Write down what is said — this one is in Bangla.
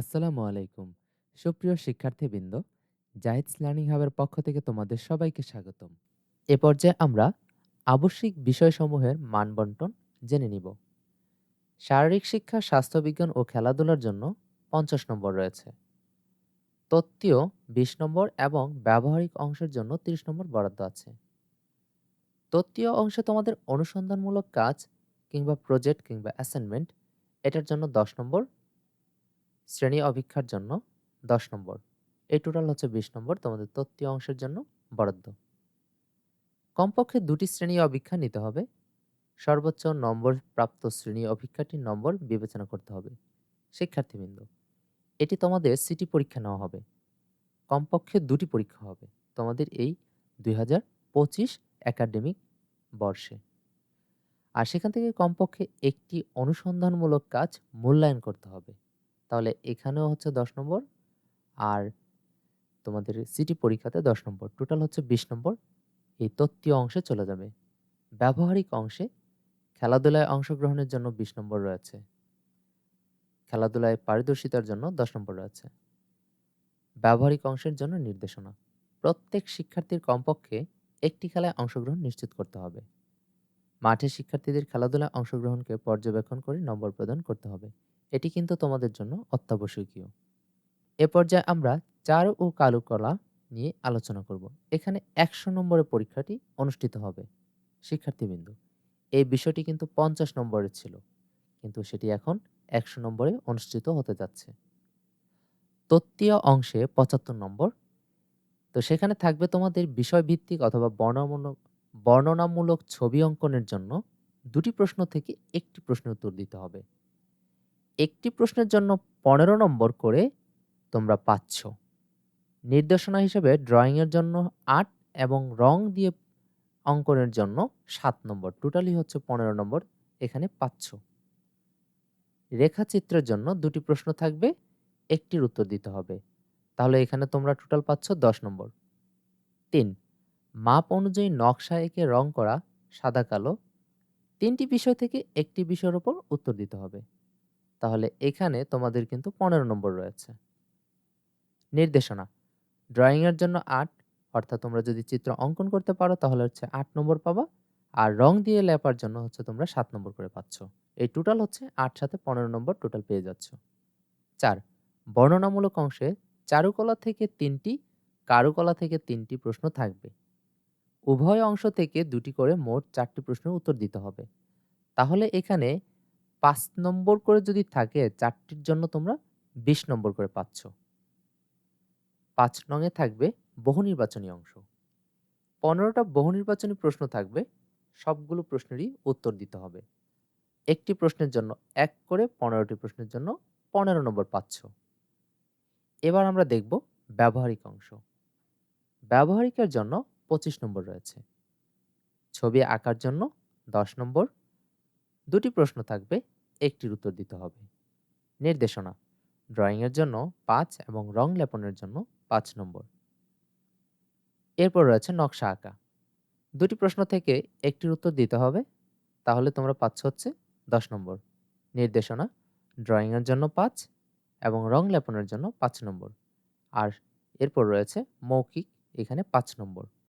আসসালামু আলাইকুম। সুপ্রিয় শিক্ষার্থীবৃন্দ জাহিদস লার্নিং হাবের পক্ষ থেকে তোমাদের সবাইকে স্বাগতম। এ পর্যায়ে আমরা আবশ্যিক বিষয়সমূহের মানবন্টন জেনে নিব। শারীরিক শিক্ষা, স্বাস্থ্যবিজ্ঞান ও খেলাধুলার জন্য পঞ্চাশ নম্বর রয়েছে। তত্ত্বীয় বিশ নম্বর এবং ব্যবহারিক অংশের জন্য তিরিশ নম্বর বরাদ্দ আছে। তত্ত্বীয় অংশে তোমাদের অনুসন্ধানমূলক কাজ কিংবা প্রজেক্ট কিংবা অ্যাসাইনমেন্ট, এটার জন্য দশ নম্বর শ্রেণি অভিক্ষার জন্য দশ নম্বর। এই টোটাল হচ্ছে বিশ নম্বর, তোমাদের তত্ত্বীয় অংশের জন্য বরাদ্দ। কমপক্ষে দুটি শ্রেণি অভিক্ষা নিতে হবে। সর্বোচ্চ নম্বর প্রাপ্ত শ্রেণি অভিক্ষাটির নম্বর বিবেচনা করতে হবে, শিক্ষার্থীবৃন্দ। এটি তোমাদের সিটি পরীক্ষা নেওয়া হবে। কমপক্ষে দুটি পরীক্ষা হবে, তোমাদের এই দুই হাজার পঁচিশ একাডেমিক বর্ষে। আর সেখান থেকে কমপক্ষে একটি অনুসন্ধানমূলক কাজ মূল্যায়ন করতে হবে। তাহলে এখানেও হচ্ছে দশ নম্বর আর তোমাদের সিটি পরীক্ষাতে দশ নম্বর। টোটাল হচ্ছে বিশ নম্বর। এই তত্ত্বীয় অংশে চলে যাবে। ব্যবহারিক অংশে খেলাধুলায় অংশগ্রহণের জন্য বিশ নম্বর রয়েছে। খেলাধুলায় পারদর্শিতার জন্য দশ নম্বর রয়েছে। ব্যবহারিক অংশের জন্য নির্দেশনা। প্রত্যেক শিক্ষার্থীর কমপক্ষে একটি খেলায় অংশগ্রহণ নিশ্চিত করতে হবে। মাঠে শিক্ষার্থীদের খেলাধুলায় অংশগ্রহণকে পর্যবেক্ষণ করে নম্বর প্রদান করতে হবে। এটি কিন্তু তোমাদের জন্য অত্যাবশ্যকীয়। এ পর্যায়ে আমরা চার ও কালুকলা নিয়ে আলোচনা করব। এখানে একশো নম্বরের পরীক্ষাটি অনুষ্ঠিত হবে শিক্ষার্থীবৃন্দ। এই বিষয়টি কিন্তু পঞ্চাশ নম্বরের ছিল, কিন্তু সেটি এখন একশো নম্বরে অনুষ্ঠিত হতে যাচ্ছে। তত্ত্বীয় অংশে পঁচাত্তর নম্বর। তো সেখানে থাকবে তোমাদের বিষয়ভিত্তিক অথবা বর্ণমূলক বর্ণনামূলক ছবি অঙ্কনের জন্য দুটি প্রশ্ন থেকে একটি প্রশ্নের উত্তর দিতে হবে। একটি প্রশ্নের জন্য পনেরো নম্বর করে তোমরা পাচ্ছ। নির্দেশনা হিসেবে ড্রয়িংয়ের জন্য আট এবং রং দিয়ে অঙ্কনের জন্য সাত নম্বর। টোটালি হচ্ছে পনেরো নম্বর, এখানে পাচ্ছ। রেখাচিত্রের জন্য দুটি প্রশ্ন থাকবে, একটির উত্তর দিতে হবে। তাহলে এখানে তোমরা টোটাল পাচ্ছ দশ নম্বর। তিন মাপ অনুযায়ী নকশা এঁকে রং করা সাদা, কালো তিনটি বিষয় থেকে একটি বিষয়ের ওপর উত্তর দিতে হবে। তাহলে এখানে তোমাদের কিন্তু পনেরো নম্বর রয়েছে। নির্দেশনা ড্রয়িংয়ের জন্য আট, অর্থাৎ তোমরা যদি চিত্র অঙ্কন করতে পারো তাহলে হচ্ছে আট নম্বর পাবা। আর রং দিয়ে লেপার জন্য হচ্ছে তোমরা সাত নম্বর করে পাচ্ছ। এই টোটাল হচ্ছে আট সাথে পনেরো নম্বর টোটাল পেয়ে যাচ্ছ। চার, বর্ণনামূলক অংশে চারুকলা থেকে তিনটি, কারুকলা থেকে তিনটি প্রশ্ন থাকবে। উভয় অংশ থেকে দুটি করে মোট চারটি প্রশ্নের উত্তর দিতে হবে। তাহলে এখানে পাঁচ নম্বর করে যদি থাকে, চারটির জন্য তোমরা বিশ নম্বর করে পাচ্ছ। পাঁচ নঙে থাকবে বহু নির্বাচনী অংশ। পনেরোটা বহু নির্বাচনী প্রশ্ন থাকবে, সবগুলো প্রশ্নেরই উত্তর দিতে হবে। একটি প্রশ্নের জন্য এক করে পনেরোটি প্রশ্নের জন্য পনেরো নম্বর পাচ্ছ। এবার আমরা দেখব ব্যবহারিক অংশ। ব্যবহারিকের জন্য পঁচিশ নম্বর রয়েছে। ছবি আঁকার জন্য দশ নম্বর। দুটি প্রশ্ন থাকবে, একটির উত্তর দিতে হবে। নির্দেশনা ড্রয়িংয়ের জন্য পাঁচ এবং রং লেপনের জন্য পাঁচ নম্বর। এরপর রয়েছে নকশা আঁকা। দুটি প্রশ্ন থেকে একটির উত্তর দিতে হবে, তাহলে তোমরা পাচ্ছ হচ্ছে দশ নম্বর। নির্দেশনা ড্রয়িংয়ের জন্য পাঁচ এবং রং লেপনের জন্য পাঁচ নম্বর। আর এরপর রয়েছে মৌখিক, এখানে পাঁচ নম্বর।